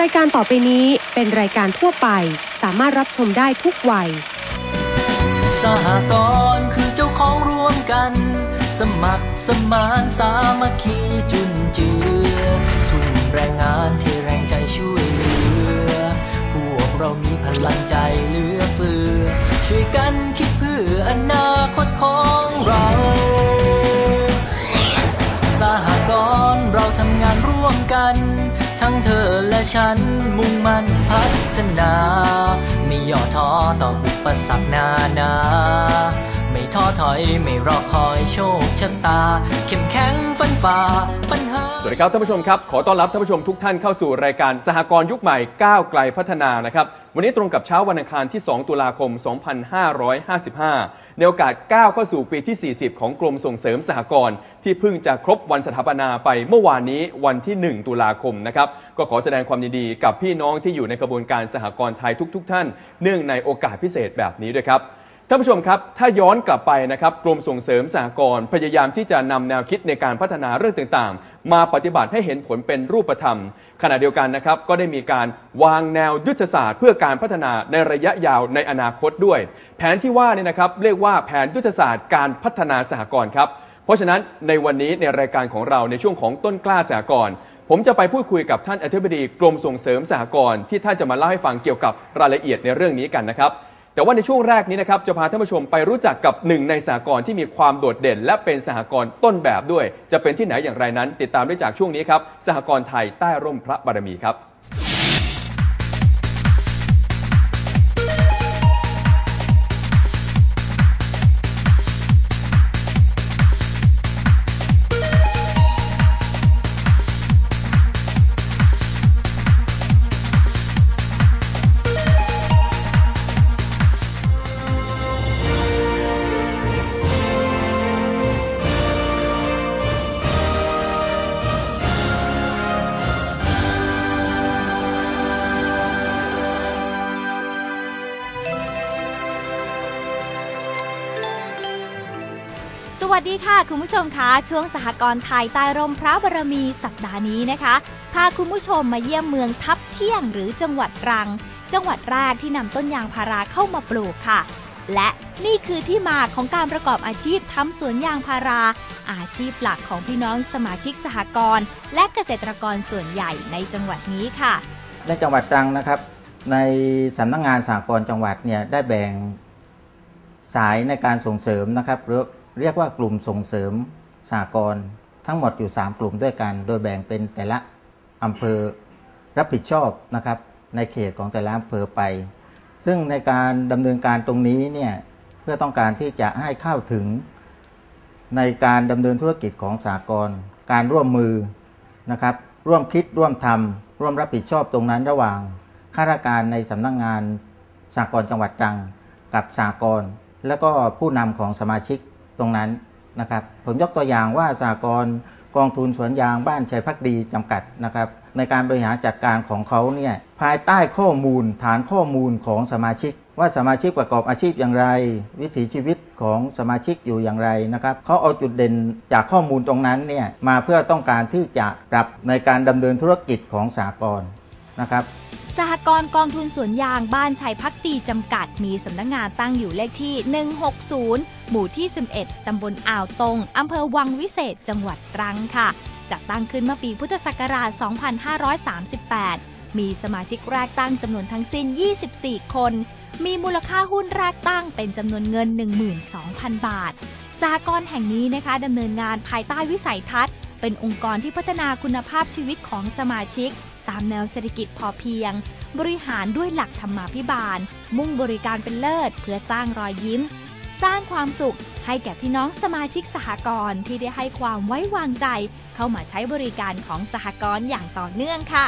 รายการต่อไปนี้เป็นรายการทั่วไป สามารถรับชมได้ทุกวัย สหกรณ์คือเจ้าของร่วมกัน สมัครสมานสามัคคีจุนเจือ ทุ่มแรงงานที่แรงใจช่วยเหลือ พวกเรามีพลังใจเหลือเฟือ ช่วยกันคิดเพื่ออนาคตของเรา สหกรณ์เราทำงานร่วมกัน ทั้งเธอและฉันมุ่งมั่นพัฒนา ไม่ย่อท้อต่ออุปสรรคนานา ไม่ท้อถอยไม่รอคอยโชคชะตา เข้มแข็งฟันฝ่าปัญหา สวัสดีครับท่านผู้ชมครับ ขอต้อนรับท่านผู้ชมทุกท่านเข้าสู่รายการสหกรณ์ยุคใหม่ก้าวไกลพัฒนานะครับ วันนี้ตรงกับเช้าวันอังคารที่ 2 ตุลาคม 2555 ในโอกาสก้าวเข้าสู่ปีที่ 40 ของกรมส่งเสริมสหกรณ์ที่เพิ่งจะครบวันสถาปนาไปเมื่อวานนี้วันที่ 1 ตุลาคมนะครับก็ขอแสดงความยินดีกับพี่น้องที่อยู่ในกระบวนการสหกรณ์ไทยทุก ๆ ท่าน เนื่องในโอกาสพิเศษแบบนี้ด้วยครับ ท่านผู้ชมครับ ถ้าย้อนกลับไปนะครับกรมส่งเสริมสหกรณ์พยายามที่จะนำแนวคิดในการพัฒนาเรื่องต่างๆ มาปฏิบัติให้เห็นผลเป็นรูปธรรม ขณะเดียวกันนะครับก็ได้มีการวางแนวยุทธศาสตร์ เพื่อการพัฒนาในระยะยาวในอนาคตด้วย แผนที่ว่านี่นะครับเรียกว่าแผนยุทธศาสตร์การพัฒนาสหกรณ์ครับเพราะฉะนั้นในวันนี้ในรายการของเราในช่วงของต้นกล้าสหกรณ์ผมจะไปพูดคุยกับท่านอธิบดีกรมส่งเสริมสหกรณ์ที่ท่านจะมาเล่าให้ฟังเกี่ยวกับรายละเอียดในเรื่องนี้กันนะครับ แต่ว่าในช่วงแรกนี้นะครับจะพาท่านผู้ชมไปรู้จักกับหนึ่งในสหกรณ์ที่มีความโดดเด่น และเป็นสหกรณ์ต้นแบบด้วย จะเป็นที่ไหนอย่างไรนั้น ติดตามได้จากช่วงนี้ครับสหกรณ์ไทยใต้ร่มพระบารมีครับ คุณผู้ชมคะช่วงสหกรณ์ไทยใต้ร่มพระบารมีสัปดาห์นี้นะคะ พาคุณผู้ชมมาเยี่ยมเมืองทับเที่ยงหรือจังหวัดตรัง จังหวัดแรกที่นำต้นยางพาราเข้ามาปลูกค่ะ และนี่คือที่มาของการประกอบอาชีพทำสวนยางพารา อาชีพหลักของพี่น้องสมาชิกสหกรณ์และเกษตรกรส่วนใหญ่ในจังหวัดนี้ค่ะ ในจังหวัดตรังนะครับ ในสำนักงานสากลจังหวัดเนี่ยได้แบ่งสายในการส่งเสริมนะครับเรียก เรียกว่ากลุ่มส่งเสริมสากลทั้งหมดอยู่ 3 กลุ่มด้วยกัน โดยแบ่งเป็นแต่ละอำเภอรับผิดชอบนะครับในเขตของแต่ละอำเภอไป ซึ่งในการดำเนินการตรงนี้เนี่ยเพื่อต้องการที่จะให้เข้าถึง ในการดำเนินธุรกิจของสากลการร่วมมือนะครับ ร่วมคิดร่วมทำร่วมรับผิดชอบตรงนั้นระหว่างข้าราชการในสำนักงานสากลจังหวัดตรัง กับสากลแล้วก็ผู้นำของสมาชิก ตรงนั้นนะครับผมยกตัวอย่างว่าสากลกองทุนสวนยางบ้านชัยพักดีจำกัดนะครับในการบริหารจัดการของเขาเนี่ยภายใต้ข้อมูลฐานข้อมูลของสมาชิก ว่าสมาชิกประกอบอาชีพอย่างไร วิถีชีวิตของสมาชิกอยู่อย่างไรนะครับเขาเอาจุดเด่นจากข้อมูลตรงนั้นเนี่ยมาเพื่อต้องการที่จะปรับในการดำเนินธุรกิจของสากลนะครับ สหกรณ์กองทุนสวนยางบ้านชัยพักดีจำกัด มีสำนักงานตั้งอยู่เลขที่ 160 หมู่ที่ 11 ตำบลอ่าวตงอำเภอวังวิเศษ จังหวัดตรังค่ะ จัดตั้งขึ้นเมื่อปีพุทธศักราช 2538 มีสมาชิกแรกตั้งจำนวนทั้งสิ้น 24 คน มีมูลค่าหุ้นแรกตั้งเป็นจำนวนเงิน 12,000 บาทสหกรณ์แห่งนี้นะคะดำเนินงานภายใต้วิสัยทัศน์ เป็นองค์กรที่พัฒนาคุณภาพชีวิตของสมาชิก ตามแนวเศรษฐกิจพอเพียง บริหารด้วยหลักธรรมาภิบาล มุ่งบริการเป็นเลิศ เพื่อสร้างรอยยิ้ม สร้างความสุขให้แก่พี่น้องสมาชิกสหกรณ์ที่ได้ให้ความไว้วางใจ เข้ามาใช้บริการของสหกรณ์อย่างต่อเนื่องค่ะ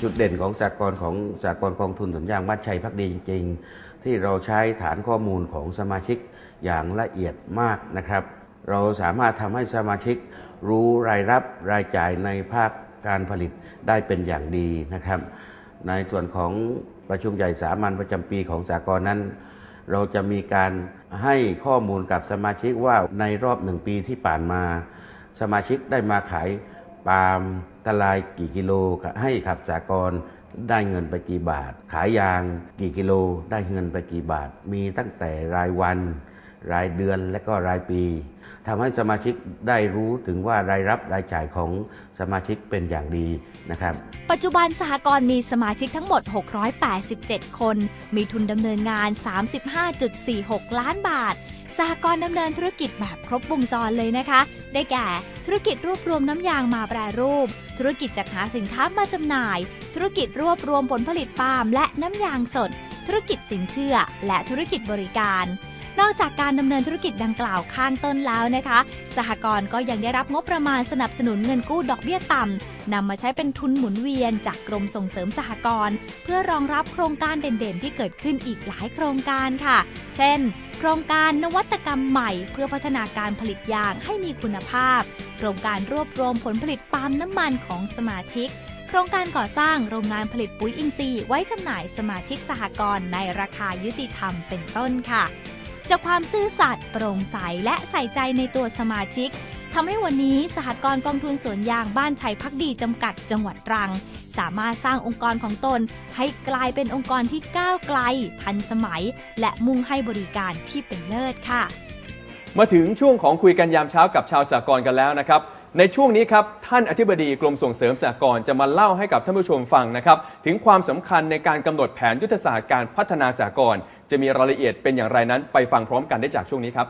จุดเด่นของสากลของสากลกองทุนสวนยางบ้านชัยพักดีจริง ๆ ที่เราใช้ฐานข้อมูลของสมาชิกอย่างละเอียดมากนะครับ เราสามารถทำให้สมาชิกรู้รายรับรายจ่ายในภาค การผลิตได้เป็นอย่างดีนะครับ ในส่วนของประชุมใหญ่สามัญประจำปีของสากลนั้น เราจะมีการให้ข้อมูลกับสมาชิกว่าในรอบหนึ่งปีที่ผ่านมา สมาชิกได้มาขายปาล์มตะลายกี่กิโล ให้ขับสากลได้เงินไปกี่บาท ขายยางกี่กิโล ได้เงินไปกี่บาท มีตั้งแต่รายวัน รายเดือนและก็รายปีทำให้สมาชิกได้รู้ถึงว่ารายรับรายจ่ายของสมาชิกเป็นอย่างดีนะครับ ปัจจุบันสหกรณ์มีสมาชิกทั้งหมด 687 คน มีทุนดำเนินงาน 35.46 ล้านบาทสหกรณ์ดำเนินธุรกิจแบบครบวงจรเลยนะคะ ได้แก่ ธุรกิจรวบรวมน้ำยางมาแปรรูป ธุรกิจจัดหาสินค้ามาจำหน่าย ธุรกิจรวบรวมผลผลิตปาล์มและน้ำยางสด ธุรกิจสินเชื่อ และธุรกิจบริการ นอกจากการดำเนินธุรกิจดังกล่าวข้างต้นแล้วนะคะ สหกรณ์ก็ยังได้รับงบประมาณสนับสนุนเงินกู้ดอกเบี้ยต่ำนำมาใช้เป็นทุนหมุนเวียนจากกรมส่งเสริมสหกรณ์เพื่อรองรับโครงการเด่นๆ ที่เกิดขึ้นอีกหลายโครงการค่ะ เช่น โครงการนวัตกรรมใหม่ เพื่อพัฒนาการผลิตยางให้มีคุณภาพ โครงการรวบรวมผลผลิตปาล์มน้ำมันของสมาชิกโครงการก่อสร้างโรงงานผลิตปุ๋ยอินทรีย์ไว้จำหน่ายสมาชิกสหกรณ์ในราคายุติธรรมเป็นต้นค่ะ จากความซื่อสัตย์โปร่งใสและใส่ใจในตัวสมาชิกทำให้วันนี้สหกรณ์กองทุนสวนยางบ้านชัยพักดีจำกัดจังหวัดตรัง สามารถสร้างองค์กรของตน ให้กลายเป็นองค์กรที่ก้าวไกล ทันสมัย และมุ่งให้บริการที่เป็นเลิศค่ะ มาถึงช่วงของคุยกันยามเช้ากับชาวสหกรณ์กันแล้วนะครับ ในช่วงนี้ครับท่านอธิบดีกรมส่งเสริมสหกรณ์จะมาเล่าให้กับท่านผู้ชมฟังนะครับ ถึงความสำคัญในการกำหนดแผนยุทธศาสตร์การพัฒนาสหกรณ์จะมีรายละเอียดเป็นอย่างไรนั้น ไปฟังพร้อมกันได้จากช่วงนี้ครับ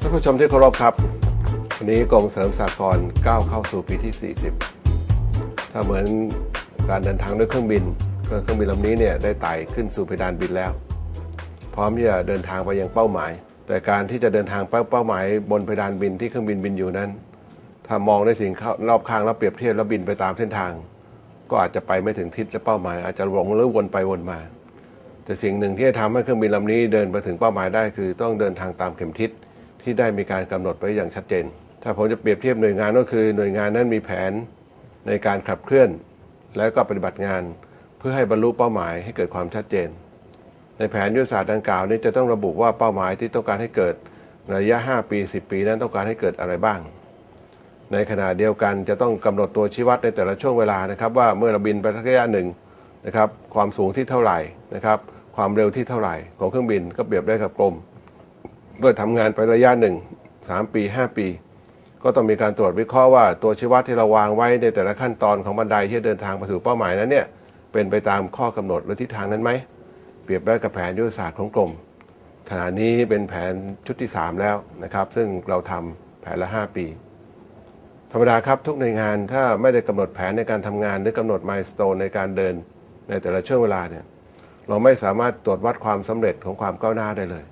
ท่านผู้ชมที่เคารพครับ นนี้กรมเสริมสากลก้าวเข้าสู่ปีที่ 40 ถ้าเหมือนการเดินทางด้วยเครื่องบินเครื่องบินลำนี้เนี่ยได้ไต่ขึ้นสู่เพดานบินแล้ว พร้อมที่จะเดินทางไปยังเป้าหมาย แต่การที่จะเดินทางไปเป้าหมายบนเพดานบินที่เครื่องบินบินอยู่นั้น ถ้ามองในสิ่งรอบข้างแล้วเปรียบเทียบแล้วบินไปตามเส้นทาง ก็อาจจะไปไม่ถึงทิศและเป้าหมาย อาจจะหลงหรือวนไปวนมา แต่สิ่งหนึ่งที่จะทำให้เครื่องบินลำนี้เดินไปถึงเป้าหมายได้ คือต้องเดินทางตามเข็มทิศที่ได้มีการกำหนดไว้อย่างชัดเจน ถ้าผมจะเปรียบเทียบหน่วยงานก็คือหน่วยงานนั้นมีแผนในการขับเคลื่อน และก็ปฏิบัติงาน เพื่อให้บรรลุเป้าหมายให้เกิดความชัดเจน ในแผนยุทธศาสตร์ดังกล่าวนี้จะต้องระบุว่าเป้าหมายที่ต้องการให้เกิดระยะ 5 ปี 10 ปีนั้นต้องการให้เกิดอะไรบ้าง ในขณะเดียวกันจะต้องกำหนดตัวชี้วัดในแต่ละช่วงเวลานะครับ ว่าเมื่อเราบินไประยะหนึ่งนะครับความสูงที่เท่าไหร่นะครับ ความเร็วที่เท่าไหร่ของเครื่องบินก็เปรียบได้กับกลมเมื่อทำงานไประยะหนึ่งสามปี 5 ปี ก็ต้องมีการตรวจวิเคราะห์ว่าตัวชี้วัดที่เราวางไว้ในแต่ละขั้นตอนของบันไดที่เดินทางไปสู่เป้าหมายนั้นเนี่ยเป็นไปตามข้อกำหนดหรือทิศทางนั้นไหมเปรียบได้กับแผนยุทธศาสตร์ของกรมขณะนี้เป็นแผนชุดที่ 3 แล้วนะครับ ซึ่งเราทำแผนละ 5 ปี ธรรมดาครับทุกหน่วยงานถ้าไม่ได้กำหนดแผนในการทำงานหรือกำหนดมายสเตนในการเดินในแต่ละช่วงเวลาเนี่ยเราไม่สามารถตรวจวัดความสำเร็จของความก้าวหน้าได้เลย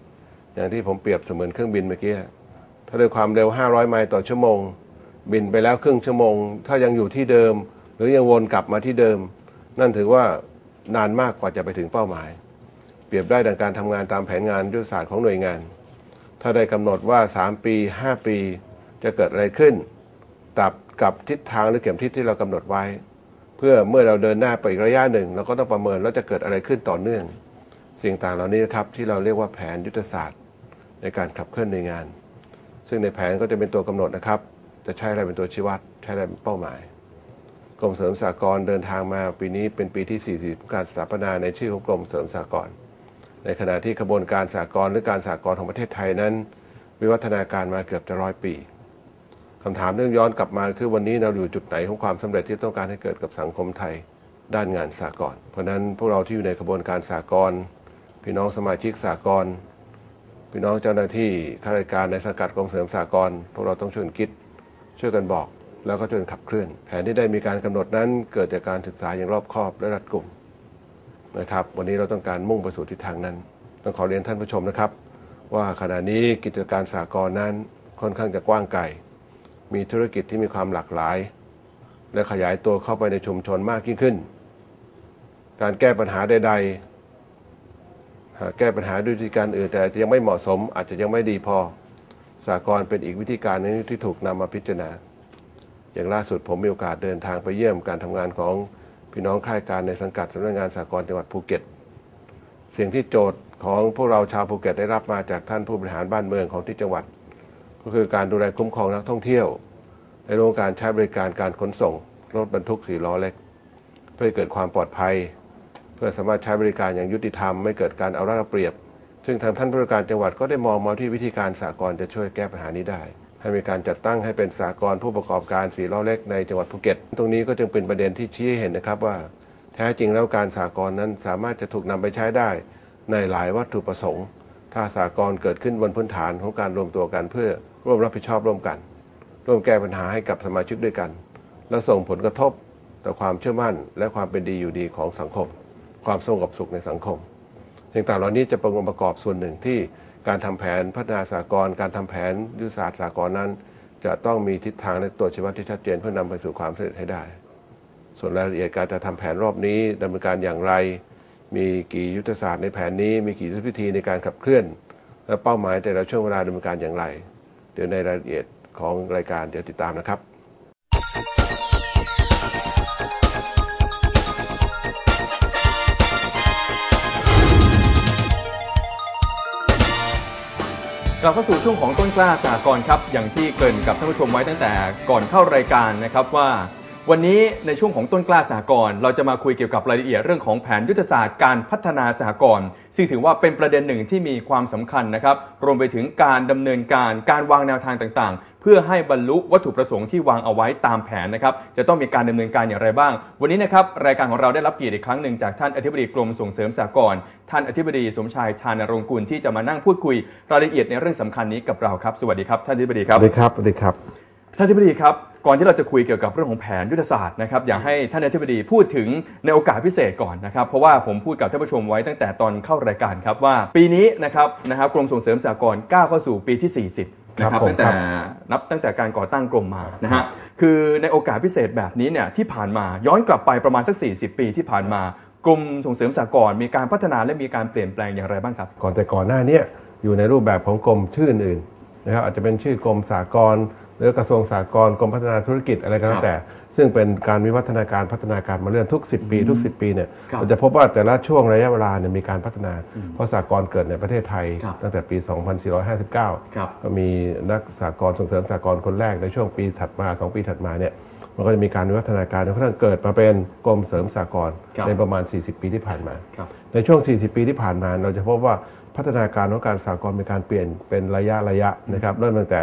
อย่างที่ผมเปรียบเสมือนเครื่องบินเมื่อกี้ ถ้าด้วยความเร็ว 500 ไมล์ต่อชั่วโมง บินไปแล้วครึ่งชั่วโมง ถ้ายังอยู่ที่เดิม หรือยังวนกลับมาที่เดิม นั่นถือว่านานมากกว่าจะไปถึงเป้าหมาย เปรียบได้ดังการทำงานตามแผนงานยุทธศาสตร์ของหน่วยงาน ถ้าได้กำหนดว่า 3 ปี 5 ปีจะเกิดอะไรขึ้นตับกับทิศทางหรือเข็มทิศที่เรากำหนดไว้ เพื่อเมื่อเราเดินหน้าไปอีกระยะหนึ่ง เราก็ต้องประเมินแล้วจะเกิดอะไรขึ้นต่อเนื่อง สิ่งต่างเหล่านี้นะครับที่เราเรียกว่าแผนยุทธศาสตร์ ในการขับเคลื่อนในงาน ซึ่งในแผนก็จะเป็นตัวกำหนดนะครับ จะใช้อะไรเป็นตัวชี้วัด ใช้อะไรเป็นเป้าหมาย กรมเสริมสหกรณ์เดินทางมาปีนี้เป็นปีที่ 40 ของการสถาปนาในชื่อของกรมเสริมสหกรณ์ในขณะที่ขบวนการสหกรณ์หรือการสหกรณ์ของประเทศไทยนั้น วิวัฒนาการมาเกือบจะร้อยปีคำถามเรื่องย้อนกลับมาคือวันนี้เราอยู่จุดไหนของความสำเร็จที่ต้องการให้เกิดกับสังคมไทยด้านงานสากลเพราะนั้นพวกเราที่อยู่ในขบวนการสากลพี่น้องสมาชิกสากล พี่น้องเจ้าหน้าที่ข้าราชการในสังกัดกรมเสริมสากลพวกเราต้องช่วยกันคิด ช่วยกันบอก แล้วก็ช่วยกันขับเคลื่อน แผนที่ได้มีการกำหนดนั้น เกิดจากการศึกษาอย่างรอบคอบและรัดกุมนะครับ วันนี้เราต้องการมุ่งไปสู่ทิศทางนั้น ต้องขอเรียนท่านผู้ชมนะครับ ว่าขณะนี้กิจการสากลนั้นค่อนข้างจะกว้างไกลมีธุรกิจที่มีความหลากหลาย และขยายตัวเข้าไปในชุมชนมากยิ่งขึ้น การแก้ปัญหาใด ๆ แก้ปัญหาด้วยวิธีการอื่น แต่ยังไม่เหมาะสม อาจจะยังไม่ดีพอสากลเป็นอีกวิธีการหนึงที่ถูกนำมาพิจารณา อย่างล่าสุดผมมีโอกาสเดินทางไปเยี่ยมการทำงานของพี่น้องข้าราชการในสังกัดสำนักงานสากลจังหวัดภูเก็ต สิ่งที่โจทย์ของพวกเราชาวภูเก็ตได้รับมาจากท่านผู้บริหารบ้านเมืองของที่จังหวัด ก็คือการดูแลคุ้มครองนักท่องเที่ยว ในเรื่องการใช้บริการการขนส่งรถบรรทุกสี่ล้อเล็ก เพื่อเกิดความปลอดภัย พื่อสามารถใช้บริการอย่างยุติธรรมไม่เกิดการเอารัดเอาเปรียบ ซึ่งทางท่านผู้ว่าการจังหวัดก็ได้มองมาที่วิธีการสากลจะช่วยแก้ปัญหานี้ได้ ให้มีการจัดตั้งให้เป็นสากลผู้ประกอบการสีล้อเล็กในจังหวัดภูเก็ต ตรงนี้ก็จึงเป็นประเด็นที่ชี้ให้เห็นนะครับว่า แท้จริงแล้วการสากลนั้นสามารถจะถูกนำไปใช้ได้ ในหลายวัตถุประสงค์ ถ้าสากลเกิดขึ้นบนพื้นฐานของการรวมตัวกันเพื่อร่วมรับผิดชอบร่วมกัน ร่วมแก้ปัญหาให้กับสมาชิกด้วยกัน และส่งผลกระทบต่อความเชื่อมั่น และความเป็นดีอยู่ดีของสังคม ความสงบสุขในสังคมสิ่งต่างเหล่านี้จะเป็นองค์ประกอบส่วนหนึ่งที่การทำแผนพัฒนาสากลการทำแผนยุทธศาสตร์สากลนั้น จะต้องมีทิศทางและตัวชี้วัดที่ชัดเจนเพื่อนำไปสู่ความสำเร็จให้ได้ ส่วนรายละเอียดการจะทำแผนรอบนี้ดำเนินการอย่างไร มีกี่ยุทธศาสตร์ในแผนนี้ มีกี่ยุทธวิธีในการขับเคลื่อน และเป้าหมายแต่ละช่วงเวลาดำเนินการอย่างไร เดี๋ยวในรายละเอียดของรายการเดี๋ยวติดตามนะครับ กลับเข้าสู่ช่วงของต้นกล้าสากลครับอย่างที่เกริ่นกับท่านผู้ชมไว้ตั้งแต่ก่อนเข้ารายการนะครับว่า วันนี้ในช่วงของต้นกล้าสากลเราจะมาคุยเกี่ยวกับรายละเอียดเรื่องของแผนยุทธศาสตร์การพัฒนาสหกรณ์ซึ่งถือว่าเป็นประเด็นหนึ่งที่มีความสำคัญนะครับ รวมไปถึงการดำเนินการการวางแนวทางต่างๆ เพื่อให้บรรลุวัตถุประสงค์ที่วางเอาไว้ตามแผนนะครับจะต้องมีการดำเนินการอย่างไรบ้าง วันนี้นะครับรายการของเราได้รับเกียรติอีกครั้งหนึ่งจากท่านอธิบดีกรมส่งเสริมสหกรณ์ท่านอธิบดีสมชายชานรงค์กุลที่จะมานั่งพูดคุยรายละเอียดในเรื่องสำคัญนี้กับเราครับ สวัสดีครับท่านอธิบดีครับสวัสดีครับสวัสดีครับ ท่านอธิบดีครับ ก่อนที่เราจะคุยเกี่ยวกับเรื่องของแผนยุทธศาสตร์นะครับอยากให้ท่านอธิบดีพูดถึงในโอกาสพิเศษก่อนนะครับ เพราะว่าผมพูดกับท่านผู้ชมไว้ตั้งแต่ตอนเข้ารายการครับว่า ปีนี้นะครับนะครับกรมส่งเสริมสหกรณ์ก้าวเข้าสู่ปีที่ 40นะคครัรับบผมตั้งแต่ครับนับตั้งแต่การก่อตั้งกรมมานะฮะคือในโอกาสพิเศษแบบนี้เนี่ยที่ผ่านมาย้อนกลับไปประมาณสัก 40 ปีที่ผ่านมากรมส่งเสริมสหกรณ์มีการพัฒนาและมีการเปลี่ยนแปลงอย่างไรบ้างครับ ก่อนแต่ก่อนหน้าเนี้อยู่ในรูปแบบของกรมชื่ออื่นๆนะครับอาจจะเป็นชื่อกรมสากลห รือกระทรวงสากลกรมพัฒนาธุรกิจอะไรก็แล้วแต่ ซึ่งเป็นการวิวัฒนาการพัฒนาการมาเรื่อยทุก 10 ปี ทุก 10 ปีเนี่ยครับเราจะพบว่าแต่ละช่วงระยะเวลาเนี่ยมีการพัฒนา เพราะสากลเกิดในประเทศไทยครับตั้งแต่ปี 2459ครับก็มีนักสากลส่งเสริมสากลคนแรกในช่วงปีถัดมา 2 ปีถัดมาเนี่ยมันก็จะมีการวิวัฒนาการจนกระทั่งเกิดมาเป็นกรมเสริมสากลครับในประมาณ 40 ปีที่ผ่านมาครับในช่วง 40 ปีที่ผ่านมา เราจะพบว่าพัฒนาการของการสากลมีการเปลี่ยนเป็นระยะระยะนะครับเริ่มตั้งแต่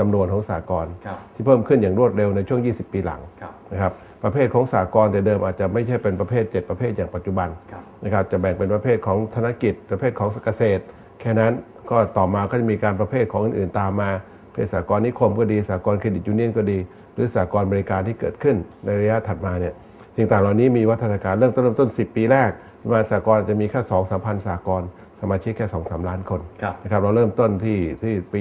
จำนวนของสากลครับที่เพิ่มขึ้นอย่างรวดเร็วในช่วง 20 ปีหลังครับนะครับประเภทของสากลแต่เดิมอาจจะไม่ใช่เป็นประเภท 7 ประเภทอย่างปัจจุบันครับนะครับจะแบ่งเป็นประเภทของธนกิจ ประเภทของเกษตร แค่นั้นก็ต่อมาก็จะมีการประเภทของอื่นๆตามมาประเภทสากลนิคมก็ดีสากลเครดิตยูเนียนก็ดี หรือสากลบริการที่เกิดขึ้นในระยะถัดมาเนี่ยสิ่งต่างเหล่านี้มีวัฒนาการเริ่มต้นเริ่มต้น 10 ปีแรกประมาณสากลจะมีแค่2 3 0 0 0สากลสมาชิกแค่2 3 ล้านคนครับนะครับเราเริ่มต้นที่ที่ปี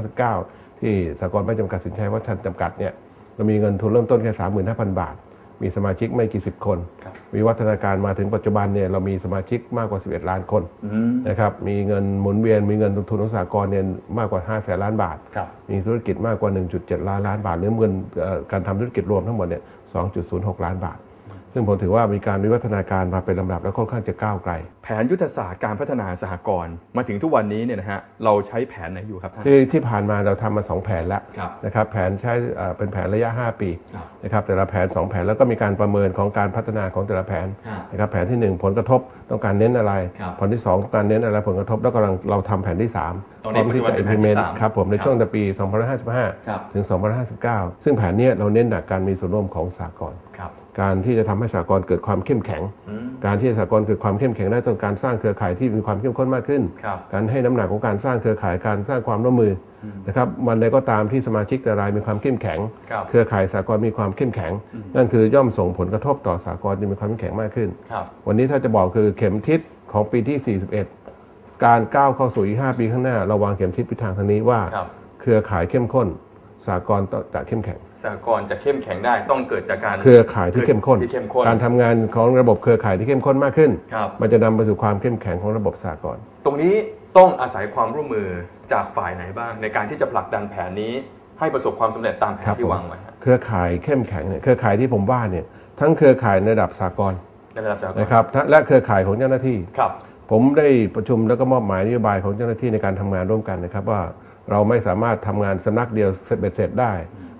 2459 ที่สากลไม่จำกัดสินเชื่อวัฒนจำกัดเนี่ยเรามีเงินทุนเริ่มต้นแค่35,000บาท มีสมาชิกไม่กี่สิบคนครับมีวัฒนาการมาถึงปัจจุบันเนี่ยเรามีสมาชิกมากกว่า 11 ล้านคนอืมนะครับมีเงินหมุนเวียน มีเงินลงทุนของสากลเนี่ยมากกว่า5แสนล้านบาทครับมีธุรกิจมากกว่า 1.7 ล้านล้านบาทหรือเงินเอ่อการทำธุรกิจรวมทั้งหมดเนี่ย2.06 ล้านบาท ซึ่งผมถือว่ามีการวิวัฒนาการมาเป็นลำดับและค่อนข้างจะก้าวไกล แผนยุทธศาสตร์การพัฒนาสหกรณ์มาถึงทุกวันนี้เนี่ยนะฮะเราใช้แผนไหนอยู่ครับท่านที่ที่ผ่านมาเราทำมา 2 แผนแล้วครับนะครับแผนใช้เอ่อเป็นแผนระยะ 5 ปีครับนะครับแต่ละแผน 2 แผนแล้วก็มีการประเมินของการพัฒนาของแต่ละแผนครับนะครับแผนทีหนึ่1 ผลกระทบต้องการเน้นอะไร ครับผลที่ 2 ต้องการเน้นอะไรผลกระทบแล้วกำลังเราทำแผนที่3ตอนนี้ปัจจุบันเป็นแผนที่สามครับผมในครับช่วงแต่ปี ครับ 2555 ถึง 2559 ซึ่งแผนเนี้ยเราเน้นหนักการมีส่วนร่วมของสากล ครับ การที่จะทำให้สากลเกิดความเข้มแข็งอืมการที่สากลเกิดความเข้มแข็งได้ต้องการสร้างเครือข่ายที่มีความเข้มข้นมากขึ้นครับการให้น้ำหนักของการสร้างเครือข่ายการสร้างความร่วมมืออนะครับวันใดก็ตามที่สมาชิกแต่ละรายมีความเข้มแข็งครับเครือข่ายสากลมีความเข้มแข็ง นั่นคือย่อมส่งผลกระทบต่อสากลที่มีความเข้มแข็งมากขึ้นครับวันนี้ถ้าจะบอกคือเข็มทิศของปีที่ 41 การก้าวเข้าสู่อีก5ปีข้างหน้าเราวางเข็มทิศไปทางทางนี้ว่าครับเครือข่ายเข้มข้น สากลจะเข้มแข็งสหกรณ์จะเข้มแข็งได้ต้องเกิดจากการเครือข่ายที่เข้มข้นที่เข้มข้นการทำงานของระบบเครือข่ายที่เข้มข้นมากขึ้นครับมันจะนำไปสู่ความเข้มแข็งของระบบสากลตรงนี้ต้องอาศัยความร่วมมือจากฝ่ายไหนบ้าง ในการที่จะผลักดันแผนนี้ให้ประสบความสำเร็จตามแผนครับที่ผมวางไว้ฮะเครือข่ายเข้มแข็งเนี่ยเครือข่ายที่ผมว่าเนี่ยทั้งเครือข่ายในระดับสากลในระดับสากลนะครับทั้งและเครือข่ายของเจ้าหน้าที่ครับผมได้ประชุมแล้วก็มอบหมายนโยบายของเจ้าหน้าที่ในการทำงานร่วมกันนะครับว่า เราไม่สามารถทำงานสำนักเดียวเสร็จเบ็ดเสร็จได้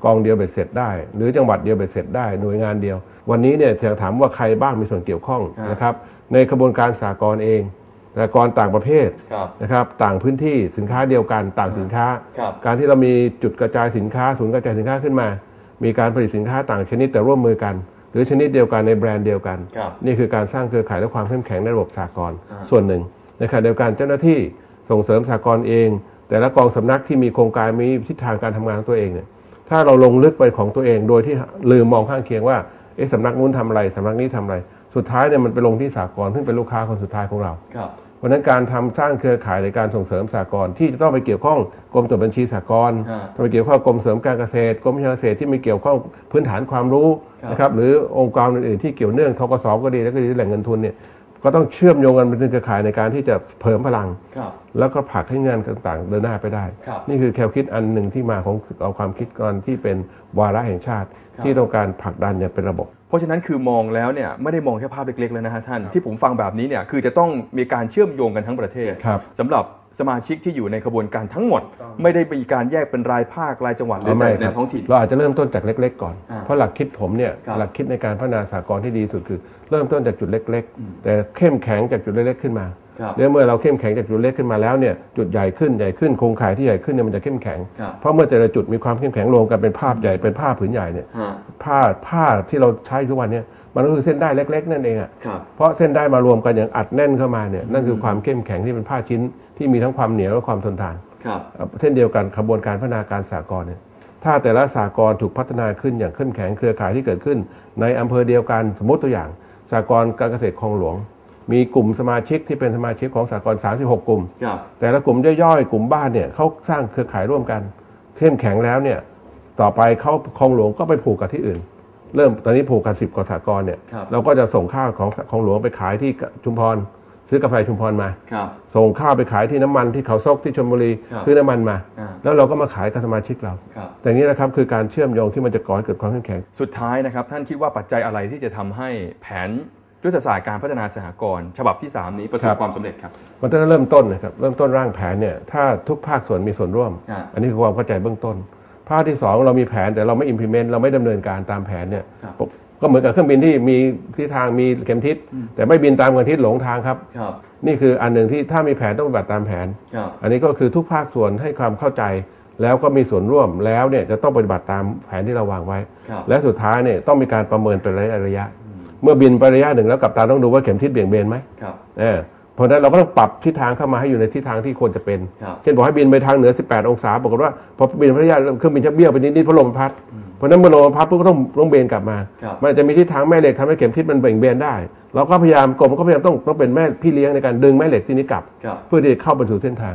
กองเดียวเบ็ดเสร็จได้ หรือจังหวัดเดียวเบ็ดเสร็จได้หน่วยงานเดียว วันนี้เนี่ยถามว่าใครบ้างมีส่วนเกี่ยวข้องครับนะครับในกระบวนการสากลเองสากลต่างประเภทครับนะครับต่างพื้นที่สินค้าเดียวกันต่างสินค้าครับการที่เรามีจุดกระจายสินค้าศูนย์กระจายสินค้าขึ้นมา มีการผลิตสินค้าต่างชนิดแต่ร่วมมือกันหรือชนิดเดียวกันในแบรนด์เดียวกันครับนี่คือการสร้างเครือข่ายและความเข้มแข็งในระบบสากลอ่าส่วนหนึ่งในขณะเดียวกันเจ้าหน้าที่ส่งเสริมสากลเอง แต่ละกองสำนักที่มีโครงการมีทิศทางการทำงานของตัวเองเนี่ยถ้าเราลงลึกไปของตัวเองโดยที่ลืมมองข้างเคียงว่าเอ๊ะสำนักนู้นทำอะไรสำนักนี้ทำอะไร สุดท้ายเนี่ยมันไปลงที่สากลซึ่งเป็นลูกค้าคนสุดท้ายของเราครับเพราะฉะนั้นการทำสร้างเครือข่ายในการส่งเสริมสากลที่จะต้องไปเกี่ยวข้องกรมตรวจบัญชีสากลฮะต้องไปเกี่ยวข้องกรมเสริมการเกษตรกรมวิชาเกษตรที่มีเกี่ยวข้องพื้นฐานความรู้ครับนะครับหรือองค์กรอื่นๆที่เกี่ยวเนื่องทกสก็ดีแล้วก็ดีแหล่งเงินทุนเนี่ย ก็ต้องเชื่อมโยงกันเป็นเครือข่ายในการที่จะเพิ่มพลัง ครับ แล้วก็ผลักให้งานต่างๆ เดินหน้าไปได้ ครับนี่คือแนวคิดอันหนึ่งที่มาของเอาความคิดก่อนที่เป็นวาระแห่งชาติ ครับ ที่ต้องการผลักดันอย่างเป็นระบบ เพราะฉะนั้นคือมองแล้วเนี่ยไม่ได้มองแค่ภาพเล็กๆแล้วนะฮะท่าน ที่ผมฟังแบบนี้เนี่ยคือจะต้องมีการเชื่อมโยงกันทั้งประเทศครับ สำหรับ สมาชิกที่อยู่ในขบวนการทั้งหมด ไม่ได้มีการแยกเป็นรายภาครายจังหวัดหรือไม่แต่ในครับท้องถิ่น เราอาจจะเริ่มต้นจากเล็ก ๆ ก่อนอ่าเพราะหลักคิดผมเนี่ยครับหลักคิดในการพัฒนาสากลที่ดีที่สุดคือ เริ่มต้นจากจุดเล็ก ๆ แต่เข้มแข็งจากจุดเล็กๆขึ้นมาครับเดี๋ยวเมื่อเราเข้มแข็งจากจุดเล็กขึ้นมาแล้วเนี่ยจุดใหญ่ขึ้นใหญ่ขึ้นโครงข่ายที่ใหญ่ขึ้นเนี่ยมันจะเข้มแข็งครับเพราะเมื่อแต่ละจุดมีความเข้มแข็งรวมกันเป็นภาพใหญ่เป็นผ้าผืนใหญ่เนี่ยฮะผ้าผ้าที่เราใช้ทุกวันเนี่ย มันก็คือเส้นได้เล็ก ๆ นั่นเองอะครับเพราะเส้นได้มารวมกันอย่างอัดแน่นเข้ามาเนี่ยนั่นคือความเข้มแข็งที่เป็นผ้าชิ้นที่มีทั้งความเหนียวและความทนทานครับเช่นเดียวกันขบวนการพัฒนาการสากลเนี่ยถ้าแต่ละสากลถูกพัฒนาขึ้นอย่างเข้มแข็งเครือข่ายที่เกิดขึ้น ในอำเภอเดียวกันสมมติตัวอย่างสากลการเกษตรคลองหลวง มีกลุ่มสมาชิกที่เป็นสมาชิกของสากล36 กลุ่มครับแต่ละกลุ่มย่อยๆกลุ่มบ้านเนี่ยเขาสร้างเครือข่ายร่วมกัน เข้มแข็งแล้วเนี่ยต่อไปเขาคลองหลวงก็ไปผูกกับที่อื่น เริ่มตอนนี้ผูกกันสิบกว่าสากลเนี่ยครับเราก็จะส่งข้าวของคลองหลวงไปขายที่ชุมพร ซื้อกาแฟชุมพรมา ครับ ส่งข้าวไปขายที่น้ำมันที่เขาซกที่ชลบุรีครับซื้อน้ำมันมา อ่า แล้วเราก็มาขายกับสมาชิกเรา ครับ แต่นี้นะครับคือการเชื่อมโยงที่มันจะก่อให้เกิดความเข้มแข็ง สุดท้ายนะครับ ท่านคิดว่าปัจจัยอะไรที่จะทำให้แผนยุทธศาสตร์การพัฒนาสหกรณ์ฉบับที่ 3 นี้ประสบครับ ความสำเร็จครับ มันต้องเริ่มต้นนะครับเริ่มต้นร่างแผนเนี่ยถ้าทุกภาคส่วนมีส่วนร่วมครับอันนี้คือความเข้าใจเบื้องต้น ภาคที่สองเรามีแผนแต่เราไม่ implement เราไม่ดำเนินการตามแผนเนี่ยครับก็เหมือนกับเครื่องบินที่มีทิศทางมีเข็มทิศ แต่ไม่บินตามเข็มทิศหลงทางครับครับ นี่คืออันหนึ่งที่ถ้ามีแผนต้องปฏิบัติตามแผนครับอันนี้ก็คือทุกภาคส่วนให้ความเข้าใจ แล้วก็มีส่วนร่วมแล้วเนี่ยจะต้องปฏิบัติตามแผนที่เราวางไว้ครับและสุดท้ายเนี่ยต้องมีการประเมินเป็นระยะระยะ เมื่อบินไประยะหนึ่งแล้วกัปตันต้องดูว่าเข็มทิศเบี่ยงเบนไหมครับ เออเพราะฉะนั้นเราก็ต้องปรับทิศทางเข้ามาให้อยู่ในทิศทางที่ควรจะเป็นครับเช่นบอกให้บินไปทางเหนือ 18 องศาปรากฏว่าพอบินไประยะเครื่องบินจะเบี้ยวไปนิดๆเพราะลมมันพัดเพราะฉะนั้นเมื่อลมมันพัดปุ๊บก็ต้องต้องเบนกลับมาครับมันอาจจะมีทิศทางแม่เหล็กทำให้เข็มทิศมันเบี่ยงเบนได้เราก็พยายามกรมก็พยายามต้องต้องเป็นแม่พี่เลี้ยงในการดึงแม่เหล็กที่นี้กลับครับเพื่อที่จะเข้าไปสู่เส้นทาง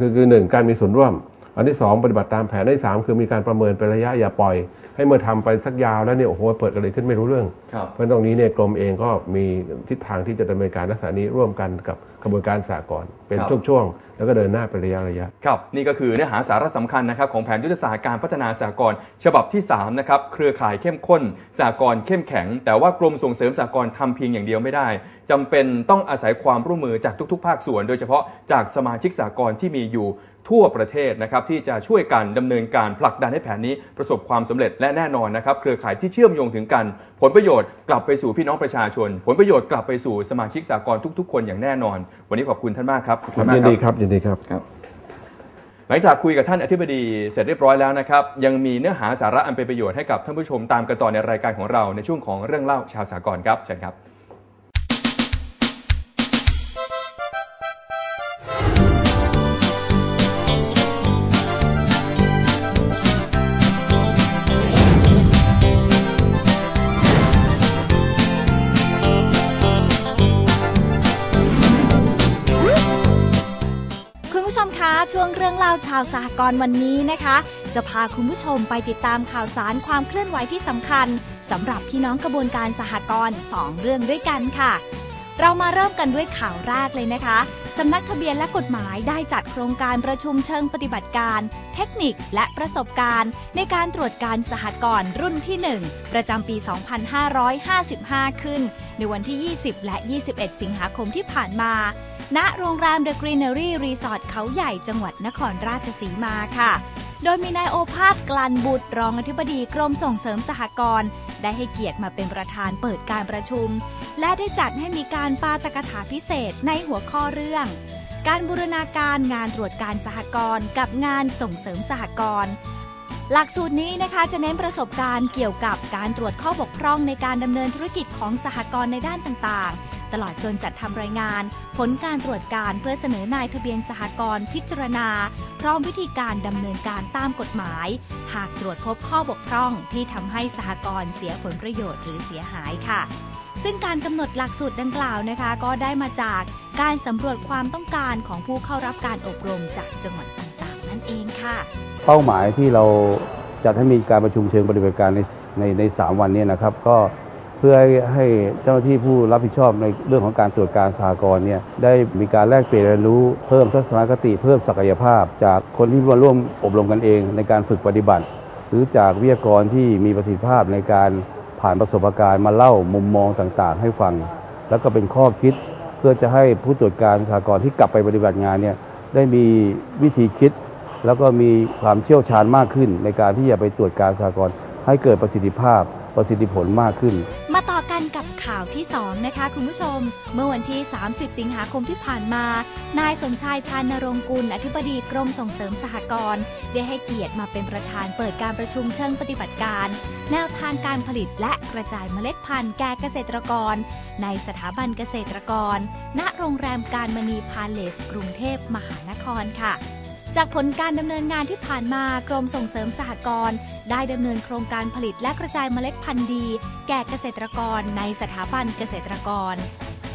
คือคือหนึ่งการมีส่วนร่วม อันที่สองปฏิบัติตามแผนอันที่สามคือมีการประเมินเป็นระยะอย่าปล่อย ให้เมื่อทำไปสักยาวแล้วเนี่ยโอ้โหเปิดกันเลยขึ้นไม่รู้เรื่องครับเพราะตรงนี้เนี่ยกรมเองก็มีทิศทางที่จะดำเนินการลักษณะนี้ร่วมกันกับกระบวนการสากลเป็นครับช่วงๆแล้วก็เดินหน้าเป็นระยะระยะครับนี่ก็คือเนื้อหาสาระสำคัญนะครับของแผนยุทธศาสตร์การพัฒนาสหกรณ์ฉบับที่3นะครับเครือข่ายเข้มข้นสหกรณ์เข้มแข็ง แต่ว่ากรมส่งเสริมสหกรณ์ทำเพียงอย่างเดียวไม่ได้จำเป็นต้องอาศัยความร่วมมือจากทุก ๆ ภาคส่วน โดยเฉพาะจากสมาชิกสหกรณ์ที่มีอยู่ ทั่วประเทศนะครับที่จะช่วยกันดำเนินการผลักดันให้แผนนี้ประสบความสำเร็จและแน่นอนนะครับเครือข่ายที่เชื่อมโยงถึงกัน ผลประโยชน์กลับไปสู่พี่น้องประชาชน ผลประโยชน์กลับไปสู่สมาชิกสหกรณ์ทุก ๆ คนอย่างแน่นอน วันนี้ขอบคุณท่านมากครับขอบคุณมากยินครับดีครับยินดีครับหลังจากคุยกับท่านอธิบดีเสร็จเรียบร้อยแล้วนะครับ ยังมีเนื้อหาสาระอันเป็นประโยชน์ให้กับท่านผู้ชมตามกันต่อในรายการของเราในช่วงของเรื่องเล่าชาวสากลครับเชิญครับ งเรื่องเล่าชาวสหกรณ์วันนี้นะคะ จะพาคุณผู้ชมไปติดตามข่าวสารความเคลื่อนไหวที่สำคัญสำหรับพี่น้องกระบวนการสหกรณ์สองเรื่องด้วยกันค่ะ เรามาเริ่มกันด้วยข่าวแรกเลยนะคะสำนักทะเบียนและกฎหมายได้จัดโครงการประชุมเชิงปฏิบัติการ เทคนิคและประสบการณ์ ในการตรวจการสหกรณ์รุ่นที่ 1 ประจำปี 2555 ขึ้น ในวันที่ 20 และ 21 สิงหาคมที่ผ่านมา ณ โรงแรม The Greenery Resort เขาใหญ่จังหวัดนครราชสีมาค่ะ โดยมีนายโอภาสกลันบุตรรองอธิบดีกรมส่งเสริมสหกรณ์ได้ให้เกียรติมาเป็นประธานเปิดการประชุม และได้จัดให้มีการปาตกถาพิเศษในหัวข้อเรื่อง การบูรณาการงานตรวจการสหกรณ์กับงานส่งเสริมสหกรณ์ หลักสูตรนี้นะคะจะเน้นประสบการณ์เกี่ยวกับการตรวจข้อบกพร่องในการดำเนินธุรกิจของสหกรณ์ในด้านต่างๆ ตลอดจนจัดทำรายงาน ผลการตรวจการเพื่อเสนอนายทะเบียนสหกรณ์พิจารณา พร้อมวิธีการดำเนินการตามกฎหมาย หากตรวจพบข้อบกพร่องที่ทำให้สหกรณ์เสียผลประโยชน์หรือเสียหายค่ะ ซึ่งการกำหนดหลักสูตรดังกล่าวนะคะ ก็ได้มาจากการสำรวจความต้องการของผู้เข้ารับการอบรมจากจังหวัดต่างๆ นั่นเองค่ะ เป้าหมายที่เราจัดให้มีการประชุมเชิงปฏิบัติการในในในสามวันนี้นะครับ ก็เพื่อให้เจ้าหน้าที่ผู้รับผิดชอบในเรื่องของการตรวจการสหกรณ์เนี่ยได้มีการแลกเปลี่ยนเรียนรู้เพิ่มทัศนคติเพิ่มศักยภาพ จากคนที่มาร่วมอบรมกันเองในการฝึกปฏิบัติ หรือจากวิทยากรที่มีประสิทธิภาพในการผ่านประสบการณ์มาเล่ามุมมองต่างๆ ให้ฟัง แล้วก็เป็นข้อคิด เพื่อจะให้ผู้ตรวจการสหกรณ์ที่กลับไปปฏิบัติงานเนี่ยได้มีวิธีคิด แล้วก็มีความเชี่ยวชาญมากขึ้น ในการที่จะไปตรวจการสหกรณ์ให้เกิดประสิทธิภาพประสิทธิผลมากขึ้น มาต่อกันกับข่าวที่ 2 นะคะคุณผู้ชม เมื่อวันที่ 30 สิงหาคมที่ผ่านมา นายสมชายชานรงค์กุล อธิบดีกรมส่งเสริมสหกรณ์ได้ให้เกียรติมาเป็นประธานเปิดการประชุมเชิงปฏิบัติการ แนวทางการผลิตและกระจายเมล็ดพันธุ์แก่เกษตรกร ในสถาบันเกษตรกร ณโรงแรมการมณีพาเลส กรุงเทพมหานครค่ะ จากผลการดำเนินงานที่ผ่านมากรมส่งเสริมสหกรณ์ได้ดำเนินโครงการผลิตและกระจายเมล็ดพันธุ์ดี แก่เกษตรกรในสถาบันเกษตรกร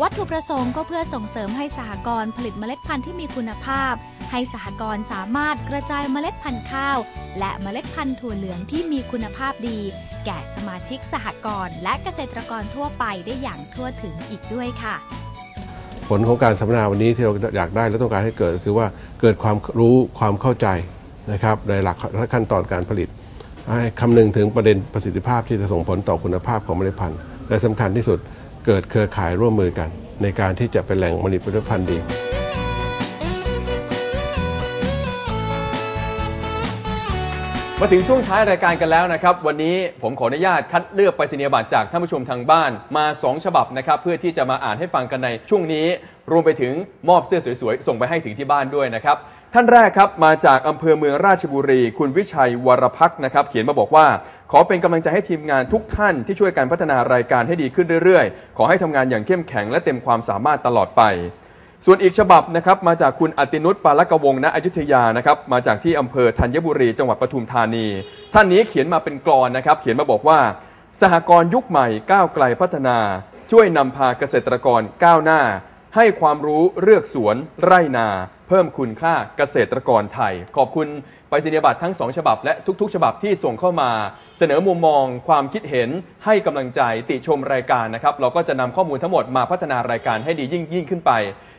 วัตถุประสงค์ก็เพื่อส่งเสริมให้สหกรณ์ผลิตเมล็ดพันธุ์ที่มีคุณภาพ ให้สหกรณ์สามารถกระจายเมล็ดพันธุ์ข้าว และเมล็ดพันธุ์ถั่วเหลืองที่มีคุณภาพดี แก่สมาชิกสหกรณ์และเกษตรกรทั่วไปได้อย่างทั่วถึงอีกด้วยค่ะ ลของการสัมมนาวันนี้ที่เราอยากได้และต้องการให้เกิดก็คือว่าเกิดความรู้ความเข้าใจนะครับในหลักและขั้นตอนการผลิตให้คำนึงถึงประเด็นประสิทธิภาพที่จะส่งผลต่อคุณภาพของเมล็ดพันธุ์และสำคัญที่สุดเกิดเครือข่ายร่วมมือกัน ในการที่จะเป็นแหล่งผลิตเมล็ดพันธุ์ดี มาถึงช่วงท้ายรายการกันแล้วนะครับ วันนี้ผมขออนุญาตคัดเลือกไปรษณียบัตรจากท่านผู้ชมทางบ้านมา 2 ฉบับนะครับ เพื่อที่จะมาอ่านให้ฟังกันในช่วงนี้ รวมไปถึงมอบเสื้อสวยๆ ส่งไปให้ถึงที่บ้านด้วยนะครับ ท่านแรกครับมาจากอำเภอเมืองราชบุรี คุณวิชัยวรพักนะครับ เขียนมาบอกว่า ขอเป็นกำลังใจให้ทีมงานทุกท่านที่ช่วยกันพัฒนารายการให้ดีขึ้นเรื่อยๆ ขอให้ทำงานอย่างเข้มแข็งและเต็มความสามารถตลอดไป ส่วนอีกฉบับนะครับมาจากคุณอตินุชปาลกวงศ์ณอยุธยานะครับมาจากที่อำเภอธัญบุรีจังหวัดปทุมธานี ท่านนี้เขียนมาเป็นกรอนนะครับ เขียนมาบอกว่า สหกรณ์ยุคใหม่ก้าวไกลพัฒนา ช่วยนำพาเกษตรกรก้าวหน้า ให้ความรู้เลือกสวนไร่นา เพิ่มคุณค่าเกษตรกรไทย ขอบคุณ ไปรษณียบัตรทั้ง 2 ฉบับและทุกๆ ฉบับที่ส่งเข้ามา เสนอมุมมองความคิดเห็นให้กำลังใจติชมรายการนะครับ เราก็จะนำข้อมูลทั้งหมดมาพัฒนารายการให้ดียิ่งยิ่งขึ้นไป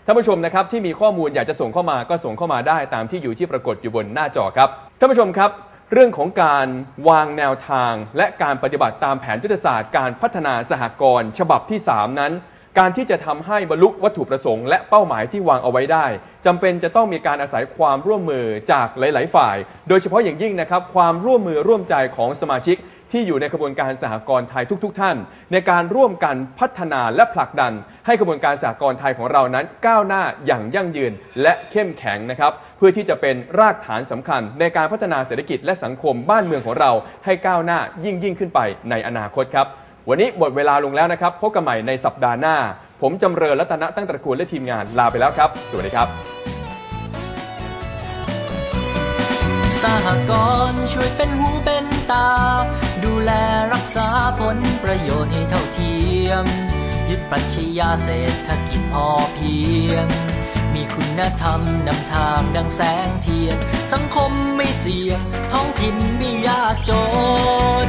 ท่านผู้ชมนะครับที่มีข้อมูลอยากจะส่งเข้ามาก็ส่งเข้ามาได้ตามที่อยู่ที่ปรากฏอยู่บนหน้าจอครับท่านผู้ชมครับ เรื่องของการวางแนวทาง และการปฏิบัติตามแผนยุทธศาสตร์การพัฒนาสหกรณ์ฉบับที่ 3 นั้น การที่จะทำให้บรรลุวัตถุประสงค์และเป้าหมายที่วางเอาไว้ได้จำเป็นจะต้องมีการอาศัยความร่วมมือจากหลาย ๆ ฝ่าย โดยเฉพาะอย่างยิ่งนะครับความร่วมมือร่วมใจของสมาชิกที่อยู่ในกระบวนการสหกรณ์ไทยทุกๆท่าน ในการร่วมกันพัฒนาและผลักดัน ให้กระบวนการสหกรณ์ไทยของเรานั้นก้าวหน้าอย่างยั่งยืนและเข้มแข็งนะครับเพื่อที่จะเป็นรากฐานสำคัญ ในการพัฒนาเศรษฐกิจและสังคมบ้านเมืองของเรา ให้ก้าวหน้ายิ่งยิ่งขึ้นไปในอนาคตครับ วันนี้หมดเวลาลงแล้วนะครับ พบกันใหม่ในสัปดาห์หน้า ผมจำเริญรัตนะตั้งตระกูลและทีมงานลาไปแล้วครับ สวัสดีครับ สหกรณ์ช่วยเป็นหูเป็นตา ดูแลรักษาผลประโยชน์ให้เท่าเทียม ยึดปรัชญาเศรษฐกิจพอเพียง มีคุณธรรมนำทางดังแสงเทียน สังคมไม่เสี่ยง ท้องถิ่นไม่ยากจน